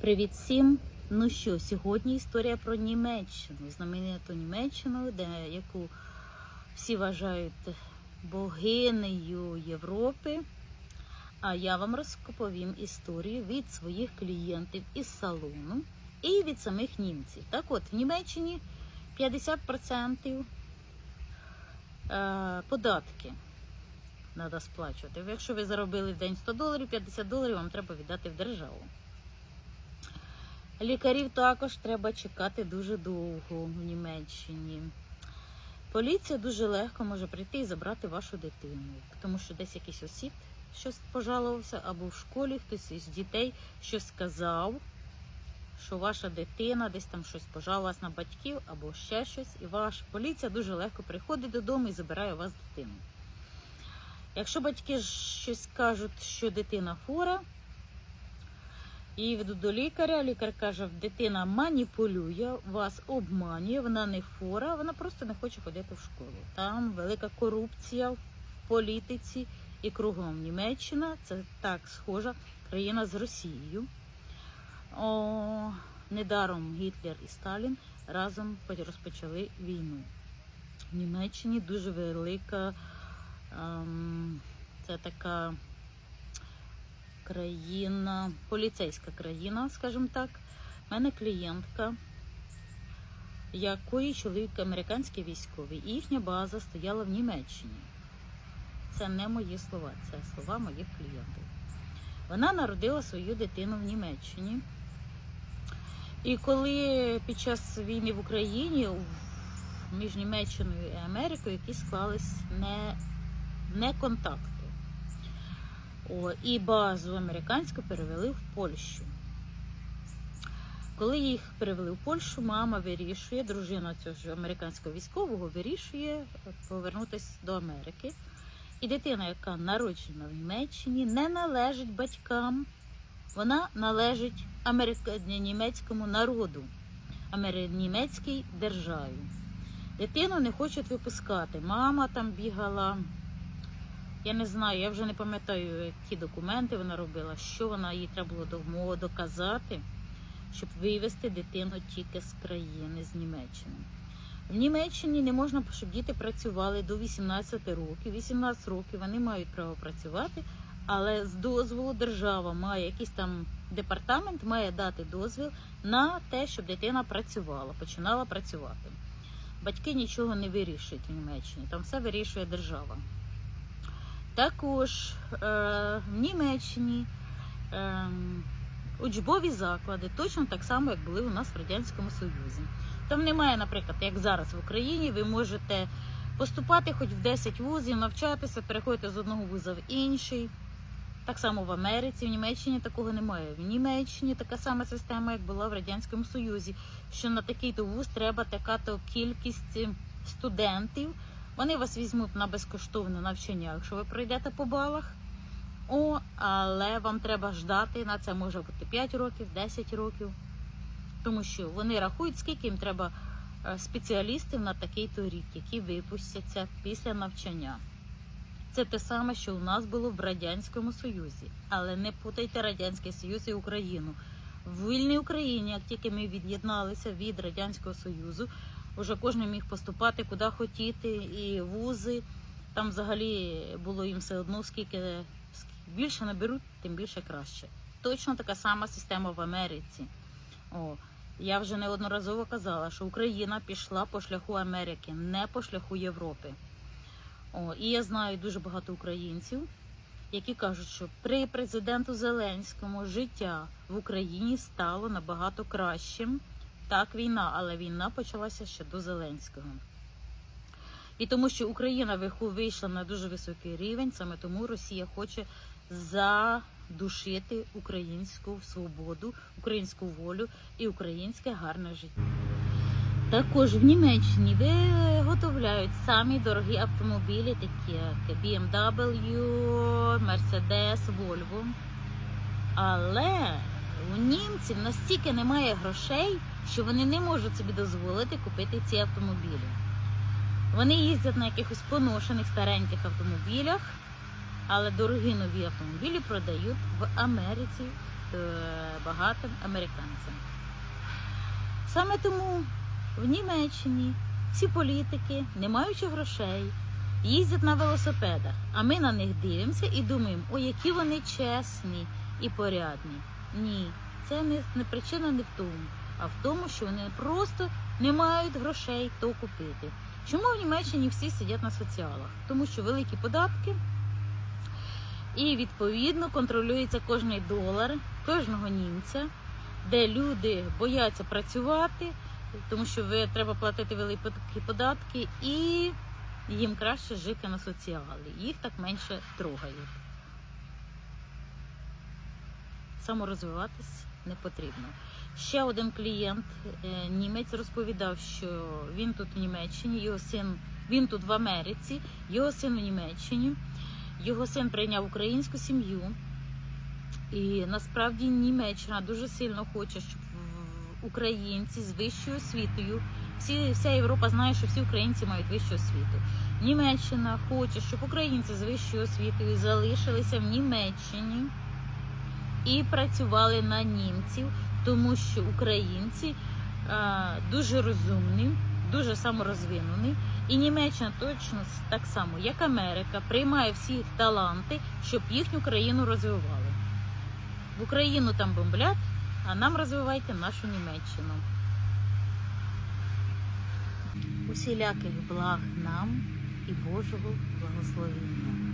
Привіт всім! Ну що, сьогодні історія про Німеччину, знамениту Німеччину, де яку всі вважають богинею Європи. А я вам розповім історію від своїх клієнтів із салону і від самих німців. Так от, в Німеччині 50% е, податки треба сплачувати. Якщо ви заробили в день 100 доларів, 50 доларів вам треба віддати в державу. Лікарів також треба чекати дуже довго в Німеччині. Поліція дуже легко може прийти і забрати вашу дитину, тому що десь якийсь осіб щось пожалувався, або в школі хтось із дітей щось сказав, що ваша дитина десь там щось пожалувалась на батьків або ще щось, і ваша поліція дуже легко приходить додому і забирає у вас дитину. Якщо батьки щось кажуть, що дитина хвора, Її ведуть до лікаря. Лікар каже, дитина маніпулює, вас обманює, вона не хвора, вона просто не хоче ходити в школу. Там велика корупція в політиці і кругом Німеччина. Це так схожа країна з Росією. О, недаром Гітлер і Сталін разом розпочали війну. В Німеччині дуже велика ем, це така країна, поліцейська країна, скажімо так. У мене клієнтка, якої чоловік американський військовий, і їхня база стояла в Німеччині. Це не мої слова, це слова моїх клієнтів. Вона народила свою дитину в Німеччині. І коли під час війни в Україні між Німеччиною і Америкою якісь склались не, не контакти. О, і базу американську перевели в Польщу. Коли їх перевели в Польщу, мама вирішує, дружина цього американського військового вирішує повернутися до Америки. І дитина, яка народжена в Німеччині, не належить батькам, вона належить америка... німецькому народу, амер... німецькій державі. Дитину не хочуть випускати. Мама там бігала. Я не знаю, я вже не пам'ятаю, які документи вона робила, що вона їй треба було доказати, щоб вивезти дитину тільки з країни, з Німеччини. В Німеччині не можна, щоб діти працювали до 18 років. 18 років вони мають право працювати, але з дозволу держава має якийсь там департамент, має дати дозвіл на те, щоб дитина працювала, починала працювати. Батьки нічого не вирішують в Німеччині, там все вирішує держава. Також е, в Німеччині е, учбові заклади точно так само, як були у нас в Радянському Союзі. Там немає, наприклад, як зараз в Україні, ви можете поступати хоч в 10 вузів, навчатися, переходити з одного вуза в інший. Так само в Америці, в Німеччині такого немає. В Німеччині така сама система, як була в Радянському Союзі, що на такий-то вуз треба така-то кількість студентів. Вони вас візьмуть на безкоштовне навчання, якщо ви пройдете по балах. О, але вам треба ждати, на це може бути 5 років, 10 років. Тому що вони рахують, скільки їм треба е, спеціалістів на такий-то рік, які випустяться після навчання. Це те саме, що у нас було в Радянському Союзі. Але не путайте Радянський Союз і Україну. В вільній Україні, як тільки ми від'єдналися від Радянського Союзу, Уже кожен міг поступати куди хотіти, і вузи. Там взагалі було їм все одно, скільки більше наберуть, тим більше краще. Точно така сама система в Америці. О, Я вже неодноразово казала, що Україна пішла по шляху Америки, не по шляху Європи. О, І я знаю дуже багато українців, які кажуть, що при президенту Зеленському життя в Україні стало набагато кращим. Так, війна, але війна почалася ще до Зеленського. І тому, що Україна вийшла на дуже високий рівень, саме тому Росія хоче задушити українську свободу, українську волю і українське гарне життя. Також в Німеччині виготовляють самі дорогі автомобілі, такі як BMW, Mercedes, Volvo. Але у німців настільки немає грошей, що вони не можуть собі дозволити купити ці автомобілі. Вони їздять на якихось поношених стареньких автомобілях, але дорогі нові автомобілі продають в Америці, е, багатим американцям. Саме тому в Німеччині всі політики, не маючи грошей, їздять на велосипедах, а ми на них дивимося і думаємо, о, які вони чесні і порядні. Ні, це не, не причина не в тому, а в тому, що вони просто не мають грошей то купити. Чому в Німеччині всі сидять на соціалах? Тому що великі податки, і відповідно контролюється кожний долар кожного німця, де люди бояться працювати, тому що ви треба платити великі податки, і їм краще жити на соціалі. Їх так менше трогають. Саморозвиватись не потрібно. Ще один клієнт, е, німець, розповідав, що він тут в Німеччині, його син, він тут в Америці, його син в Німеччині, його син прийняв українську сім'ю. І насправді Німеччина дуже сильно хоче, щоб українці з вищою освітою, всі, вся Європа знає, що всі українці мають вищу освіту. Німеччина хоче, щоб українці з вищою освітою залишилися в Німеччині і працювали на німців, тому що українці а, дуже розумні, дуже саморозвинені, і Німеччина точно так само, як Америка, приймає всі таланти, щоб їхню країну розвивали. В Україну там бомблять, а нам розвивайте нашу Німеччину. Усіляких благ нам і Божого благословення.